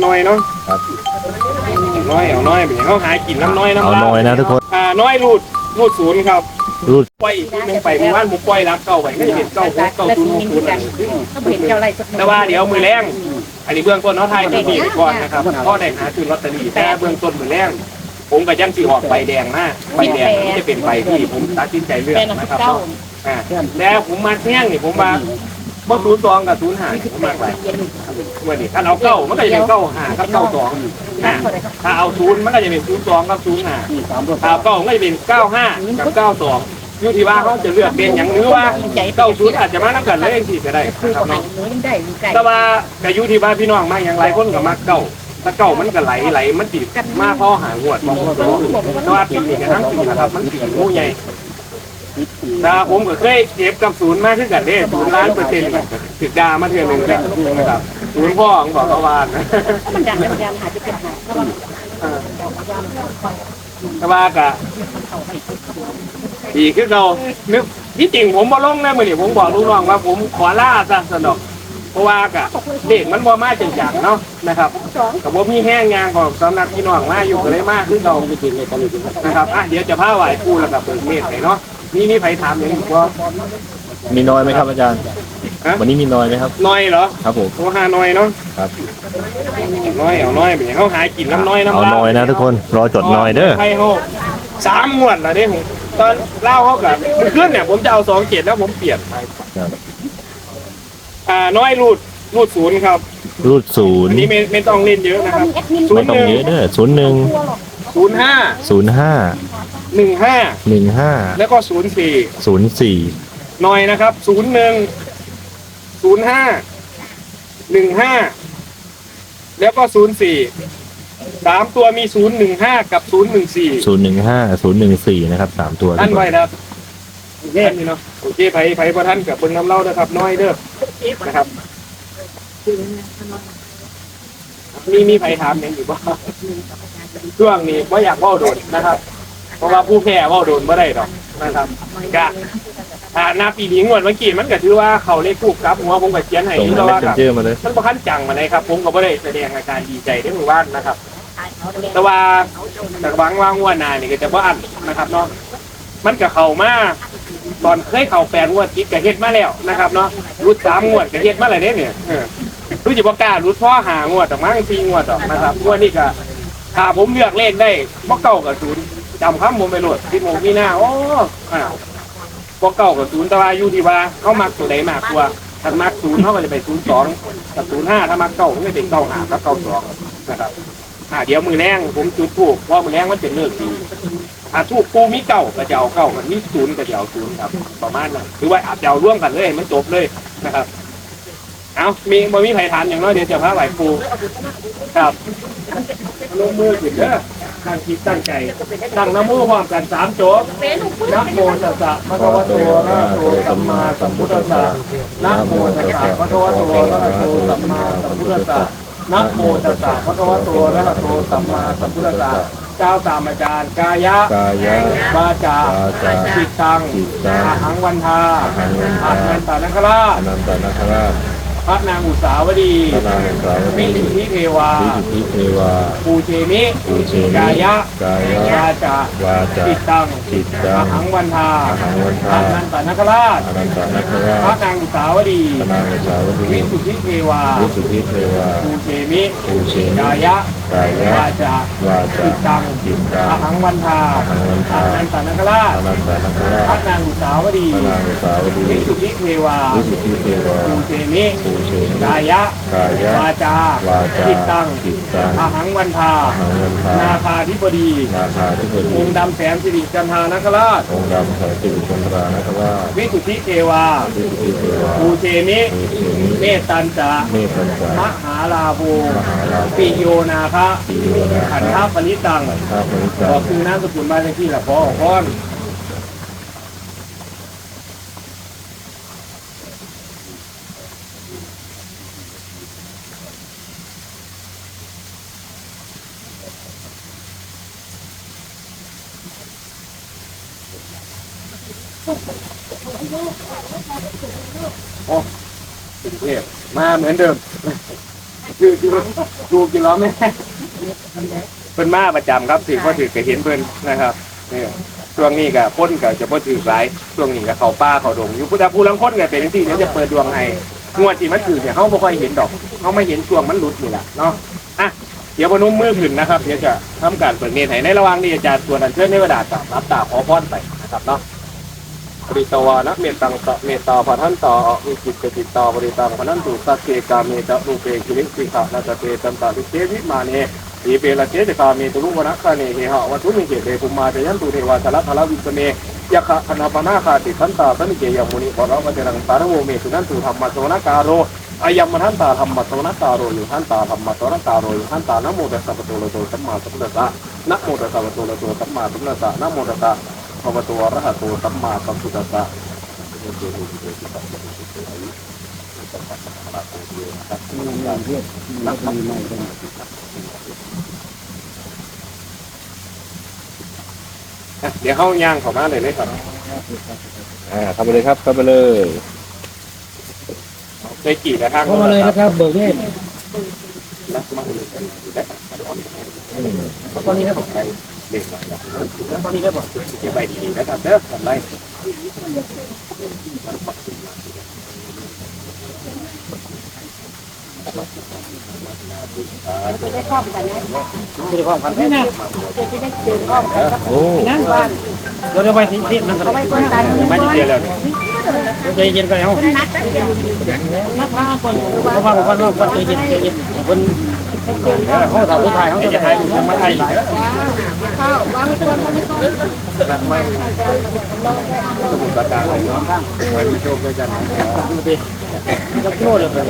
น้อยเนาะครับ เอาน้อยเอาน้อยเป็นอย่างเขาหากินน้ำน้อยน้ำเอาลาน้อยนะทุกคน อ่าน้อยรูดรูดศูนย์ครับรูด ปล่อยอีกทีหนึงไปหมู่บ้านผมปล่อยรับเก้าไปก็จะเป็นเก้าหกเก้าศูนย์หกศูนย์ก็เห็นเจ้าอะไรสักแต่ว่าเดี๋ยวมือแรงอันนี้เบื้องต้นเขาไทยมีมีไปก่อนนะครับพ่อได้หาซื้อลอตเตอรี่แต่เบื้องต้นมือแรงผมกับยังสีออกใบแดงนะใบแดงนี่จะเป็นใบที่ผมตัดสินใจเลือกเป็นนะครับเก้า อ่าแล้วผมมาแท่งนี่ผมมา บ่ศูนย์สองกับศูนย์ห้าผมมากไปวันนี้ถ้าเอาเก้ามันก็จะเป็นเก้าห้ากับเก้าสองอ่าถ้าเอาศูนย์มันก็จะเป็นศูนย์สองกับศูนย์ห้าถ้าเอาเก้ามันก็จะเป็นเก้าห้ากับเก้าสองอยู่ที่ว่าเขาจะเลือกเป็นอย่างหรือว่าเก้าศูนย์อาจจะมานับกันเลยที่ก็ได้คือนะคปรับระมาณเนาะนี้ได้ไก่แต่ว่าแต่อยู่ที่ว่าพี่น้องมาอย่างไรคนก็มักเก้าถ้าเก้ามันก็ไหลไหลมันติดมาพอหางวดมองก็รู้แต่ว่าปีนี้กันทั้งปีนะครับมันปีงูใหญ่ นะผมก็เคยเก็บกับศูนย์มาขึ้นกันเด้ศูนย์ล้านเปอร์เซ็นต์ถึกดามาเทือนหนึ่งแล้วนะครับศูนย์พ่อของบอกเขาวานมันดังมันดังหาจะเป็นหาก็ว่าแต่ว่ากะดีขึ้นเรานึกที่จริงผมบ่ลงนะมื่อนี้ผมบอกลูกน้องว่าผมขอล่าซะสนอกเพราะว่ากะเด็กมันบ่มาจังจังเนาะนะครับกับว่ามีแห้งงานของสำนักพี่น้องมาอยู่ก็เลยมากขึ้นเรานะครับอะเดี๋ยวจะพาไหวครูแล้วกับเปิดเมฆไปเนาะ นี่นี่ไผถามอย่างนี้ว่ามีน้อยไหมครับอาจารย์ ฮะวันนี้มีน้อยไหมครับ น้อยเหรอครับผมโอ้หาน้อยเนาะครับเอาน้อยเอาน้อยเป็นอย่างเขาหากินน้ำน้อยเอาน้ำลาน้อยนะทุกคนรอจดน้อยเด้อใครเขาสามงวดละเด้ผมตอนเล่าเขากับเมื่อคืนเนี่ยผมจะเอาสองเจ็ดแล้วผมเปลี่ยนไปครับอ่าน้อยรูดรูดศูนย์ครับรูดศูอันนย์นี้ไม่ไม่ต้องเล่นเยอะนะครับศูไม่นย์ต้อหงนึ่งเยอะเด้อศูนย์หนึ่งศูนย์ห้าศูนย์ห้า หนึ่งห้าหนึ่งห้าแล้วก็ศูนย์สี่ศูนย์สี่น้อยนะครับศูนย์หนึ่งศูนย์ห้าหนึ่งห้าแล้วก็ศูนย์สี่สามตัวมีศูนย์หนึ่งห้ากับศูนย์หนึ่งสี่ศูนย์หนึ่งห้าศูนย์หนึ่งสี่นะครับสามตัวทุท่ากนคไว้นนะครับโอเคนี่เนาะโอเคไผไผพระท่านกับเบิ่งน้ำเล่านะครับ น้อยเด้อนะครับ มีมีไผถามยังอยู่บ่ช่วงนี้ว่าอยากเว่าโดนนะครับ เพราะว่าผู้แพ้เว่าโดนไม่ได้ดอกนะครับกะถ้าหน้าปีนี้งวดเมื่อกี้มันก็ถือว่าเขาเลขคู่กับหัวผมกับเขียนให้ส่งที่มาเราเมสว่าเซนกับเจอร์มาเลย มันบ่คันจังมาเลยครับผมก็บ่ได้แสดงอาการดีใจได้หมู่บ้านนะครับ แต่ว่าแต่หวังว่างวดหน้านี่ก็จะบ่อันนะครับเนาะมันก็เข้ามาตอนเคยเข้าแปดงวดติดก็เฮ็ดมาแล้วนะครับเนาะรุดสามงวดก็เฮ็ดมาแล้วเด้เนี่ยเออรู้จิบ่กล้ารุดพ่อหางวดดอกมั้งสี่งวดดอกนะครับงวดนี้ก็ถ้าผมเลือกเลขได้บ่เก้ากับศูนย์ จำคำผมไปโหลดที่โมงมีหน้าโอ้อ้าวบ่เก้ากับศูนย์ต่ว่าอยู่ที่ว่าเข้ามักตัวใดมากกว่าถ้ามักศูนย์เขาก็จะไปศูนย์สองกับศูนย์ห้าถ้ามักเก้าก็จะเป็นเก้าห้ากับเก้าสองนะครับอ่าเดี๋ยวมือแรงผมจุดถูกเพราะมือแรงมันเป็นเรื่องดีอ่าถูกปูมีเก่าก็จะเอาเก่ามันมีศูนย์ก็จะเอาศูนย์ครับประมาณนั้นคือว่าอาจจะเอาร่วมกันเลยมันจบเลยนะครับ เอามีบ่มีไผ่ทานอย่างน้อยเดี๋ยวจะพาไหวปูครับลงมือถึงเด้อ ตั้งคิดตั้งใจ ตั้งน้ำมือพร้อมกันสามโจ๊กนะโมตัสสะพระคะวะโตอะระหะโตสัมมาสัมพุทธัสสะนะโมตัสสะพระคะวะโตอะระหะโตสัมมาสัมพุทธัสสะนะโมตัสสะภะคะวะโตอะระหะโตสัมมาสัมพุทธัสสะเจ้าตามอาจารย์กายะกายะวาจาวาจาจิตตังจิตตังอาหังวันทาอาหังวันทาอานันตนาคราชอนันตนาคราช พระนางอุสาวดีพระนางสาวมิดีสุทธิเทวาวิสุทธิเทวาปูเชมิปูเชมิกายะกายะวาจาวาจาจิตตังจิตตัอางหังวันทาอาหังวันอาทานันตนาคราชอนันตนาคราพระชนางอุสาวดีพระนางสาวดีมิสุทธิเทวาวิสุทธิเทวาปูเชมิปูเชมิกายะกายะวาจาวาจาจิตตังจิตตัอางหังวันทาอาหังวันทาอานันตนาคราชอนันตนาคราพระชนางอุสาวดีพระนางสาวดีวิสุทธิเทวาวิสุทธิเทวาภูเชมิปูเชมิกายะกายะวาจาวาจาจิตตังจิตตังอาหังวันทาอาหังวันทา นาคาธิบดีนาคาธิบดีองค์ดำแสนสิริจันทานคราช องค์ดำสายสิริจันทรานะครับวิสุทธิเทวาวิสุทธิเทวาภูเชมิภูเชมิเมตตันจะเมตตัญจามหาลาโภมหาลาภปิโยนาคะปิโยนาขันคธปณิตังข้าพเจ้าก็คือน้ำสกุลบ้านเลขที่ละพอของพร โอ้กรุงเทพมาเหมือนเดิม คือคือดูกินล้อแม่เพิ่นมาประจำครับถือว่าถือก็เห็นเพิ่นนะครับเนี่ยช่วงนี้ก็พ้นก็จะพ้นถือหลายช่วงนี้ก็เขาป้าเขาดงอยู่พุทธผู้ลังคนก็เป็นที่เดี๋ยวจะเปิดดวงให้งวดที่มันถือเนี่ยเขาไม่ค่อยเห็นดอกเขาไม่เห็นช่วงมันหลุดนี่แหละเนาะอะเดี๋ยวพนุ่มมือขึ้นนะครับเดี๋ยวจะทำการเปิดเนตรให้ในระหว่างนี้อาจารย์ส่วนอันเชิญในเวลาตรับตาขอพรไปนะครับเนาะ ปริตวานะเมตังตะเมตตาพะทันตาอิจิตติตาบริตังพะนันตุสักเกกาเมตะรูเปกิริสิกะนาตะเตตันตาลิเกวิมาเนทีเปละเจตกาเมตุลุวนะคาเนเฮหะวัตุมิเกเตภุมาเตยันตุเทวาสละทะละวิสเมยะคะอนาปนาคาติสันตาสันเกยมุนิปะระวะเจรังสารโวเมตุนันตุธรรมะโสนกาโรอายัมมทันตาธรรมะโสนกาโรอยู่ทันตาธรรมะโสนกาโรอยู่ทันตานะโมตัสสะปะโตโลโตสัมมาสัมพุทธัสสะนะโมตัสสะปะโตโลโตสัมมาสัมพุทธัสสะนะโมตัสสะ ภะคะวะโตอะระหะโตสัมมาสัมพุทธัสสะอะเดี๋ยวเข้าย่างเขอมาเลยเลยครับ อ่าทำไปเลยครับทำไปเลยเคยกี่กระทั่งเข้ามาเลยนะครับ เบิกเนตรตอนนี้นะผมไป เด็กหน่อยนะตอนนี้ได้บอกเก็บใบดีๆนะครับเด้อทำไรจะได้ครอบกันนะไม่ได้ความพันนี่นะจะได้เดินครอบกันกับโอ้นั่งบ้านเราจะไปที่ที่นั่นกันเอาไว้คนตายไม่ได้เจอแล้วเนี่ยใจเย็นกันเอาคนนัดนัดพาคนหรือว่าเขาฟังคนว่าคนใจเย็นใจเย็นคน เขาถามผู้ชายเขาไอ้จะไทถ่ายยังไม่ไทยข้าววางไว้คนไม่คนนั่นไม่สมุดประการอะไรเนาะไว้มีโชคด้วยกันจะโน่เลยมา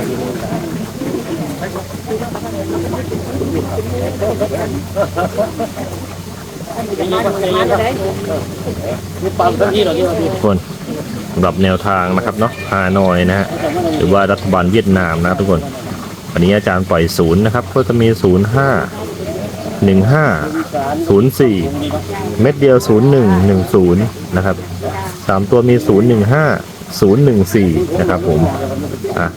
จะได้มีปั๊มทันทีหรอที่เราที่ทุกคนสำหรับแนวทางนะครับเนาะฮานอยนะฮะหรือว่ารัฐบาลเวียดนามนะทุกคน วันนี้อาจารย์ปล่อยศูนย์นะครับ ก็จะมีศูนย์ห้าหนึ่งห้าศูนย์สี่เม็ดเดียวศูนย์หนึ่งหนึ่งศูนย์นะครับสามตัวมีศูนย์หนึ่งห้าศูนย์หนึ่งสี่นะครับผมอะ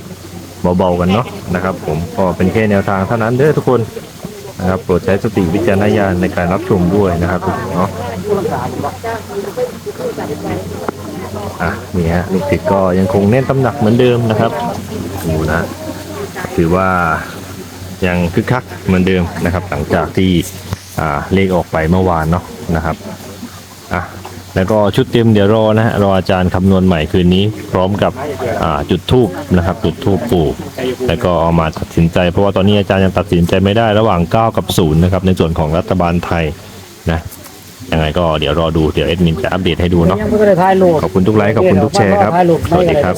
เบาๆกันเนาะนะครับผมก็เป็นแค่แนวทางเท่านั้นเด้อทุกคนนะครับโปรดใช้สติวิจารณญาณในการรับชมด้วยนะครับทุกคนเนาะอะนี่ฮะลูกศิษย์ก็ยังคงเน้นตำหนักเหมือนเดิมนะครับดูนะ ถือว่ายังคึกคักเหมือนเดิมนะครับ หลังจากที่อ่าเลขออกไปเมื่อวานเนาะนะครับอะแล้วก็ชุดเต็มเดี๋ยวรอนะฮะรออาจารย์คำนวณใหม่คืนนี้ พร้อมกับอ่าจุดทูบนะครับ จุดทูบปู่แล้วก็เอามาตัดสินใจ เพราะว่าตอนนี้อาจารย์ยังตัดสินใจไม่ได้ระหว่าง 9 กับ 0 นะครับ ในส่วนของรัฐบาลไทยนะยังไงก็เดี๋ยวรอดูเดี๋ยวเอ็ดมินจะอัปเดตให้ดูเนาะยังไม่ได้ถ่ายรูปขอบคุณทุกไลค์ขอบคุณทุกแชร์ครับสวัสดีครับ